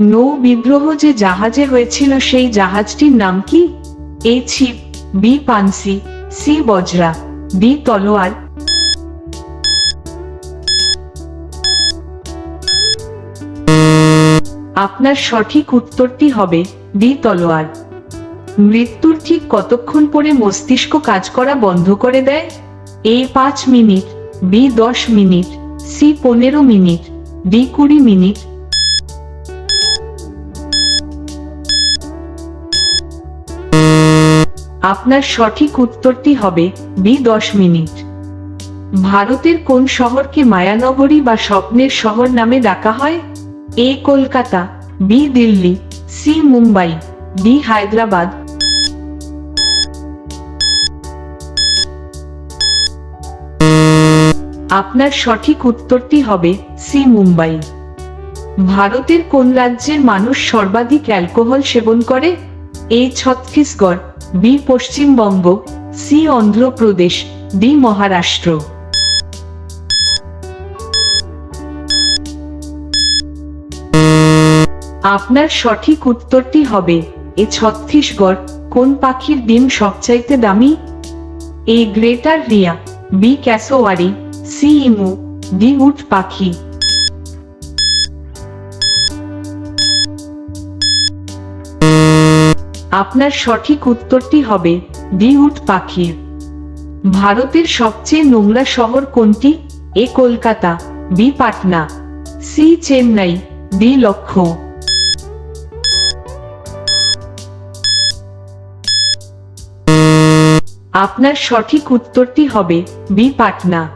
নৌ বিদ্রোহ যে জাহাজে হয়েছিল, সেই জাহাজটির নাম কি? এ ছিপ বি পানসি, সি বজরা, ডি তলোয়ার। আপনার সঠিক উত্তরটি হবে ডি তলোয়ার। মৃত্যুর ঠিক কতক্ষণ পরে মস্তিষ্ক কাজ করা বন্ধ করে দেয়? এ পাঁচ মিনিট, বি দশ মিনিট, সি পনেরো মিনিট, ডি কুড়ি মিনিট আপনার সঠিক উত্তরটি হবে বি, দশ মিনিট। ভারতের কোন শহরকে মায়ানগরী বা স্বপ্নের শহর নামে ডাকা হয়? A, Kolkata, B, Delhi, C, Mumbai, D, Hyderabad. আপনার সঠিক উত্তরটি হবে সি, মুম্বাই। ভারতের কোন রাজ্যের মানুষ সর্বাধিক অ্যালকোহল সেবন করে? A, Chhattisgarh B Paschimbanga, C Andhra Pradesh, D Maharashtra. আপনার সঠিক উত্তরটি হবে, এ ছত্তিশগড়, কোন পাখির ডিম সবচাইতে দামি? A greater rhea, B cassowary, C emu, D উট পাখি। আপনার সঠিক উত্তরটি হবে ডি উট পাখির ভারতের সবচেয়ে নোংরা শহর কোনটি? A Kolkata, B Patna, C Chennai, D Lucknow. আপনার সঠিক উত্তরটি হবে বি পাটনা।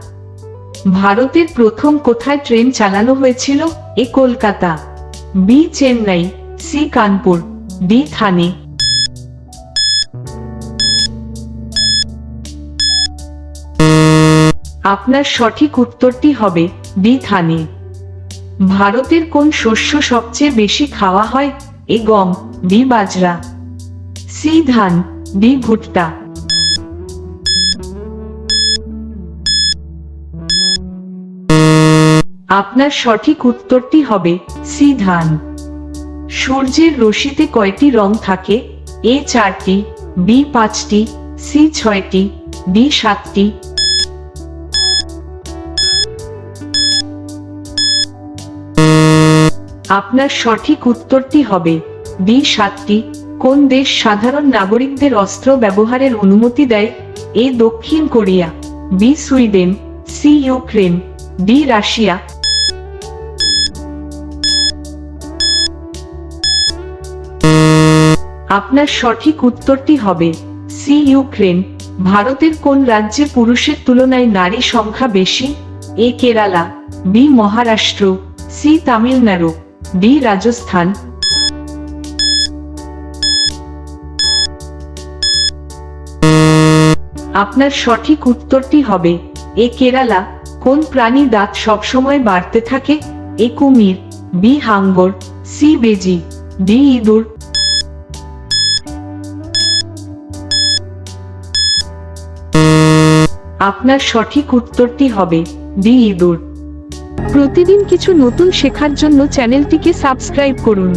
ভারতের প্রথম কোথায় ট্রেন চালানো হয়েছিল? A Kolkata, B Chennai, C Kanpur, D Thane. আপনার সঠিক উত্তরটি হবে থানে। ভারতের কোন শস্য সবচেয়ে বেশি খাওয়া হয়? এ গম, বি বাজরা, সি ধান, ডি ভুট্টা। আপনার সঠিক উত্তরটি হবে সি ধান। সূর্যের রশিতে কয়টি রং থাকে? এ চারটি, বি পাঁচটি, সি ছয়টি, ডি সাতটি আপনার সঠিক উত্তরটি হবে বি সাতটি। কোন দেশ সাধারণ নাগরিকদের অস্ত্র ব্যবহারের অনুমতি দেয়? এ দক্ষিণ Korea, B Sweden, C Ukraine, D Russia. আপনার সঠিক উত্তরটি হবে সি ইউক্রেন। ভারতের কোন রাজ্যে পুরুষের তুলনায় নারী সংখ্যা বেশি? A Kerala, B Maharashtra, C Tamil Nadu. D Rajasthan আপনার সঠিক উত্তরটি হবে, এ কেরালা। কোন প্রাণী দাঁত সবসময় বাড়তে থাকে? এ কুমির বি হাঙ্গর সি বেজি ডি ইঁদুর। আপনার সঠিক উত্তরটি হবে ডি ইঁদুর। প্রতিদিন কিছু নতুন শেখার জন্য চ্যানেলটিকে সাবস্ক্রাইব করুন।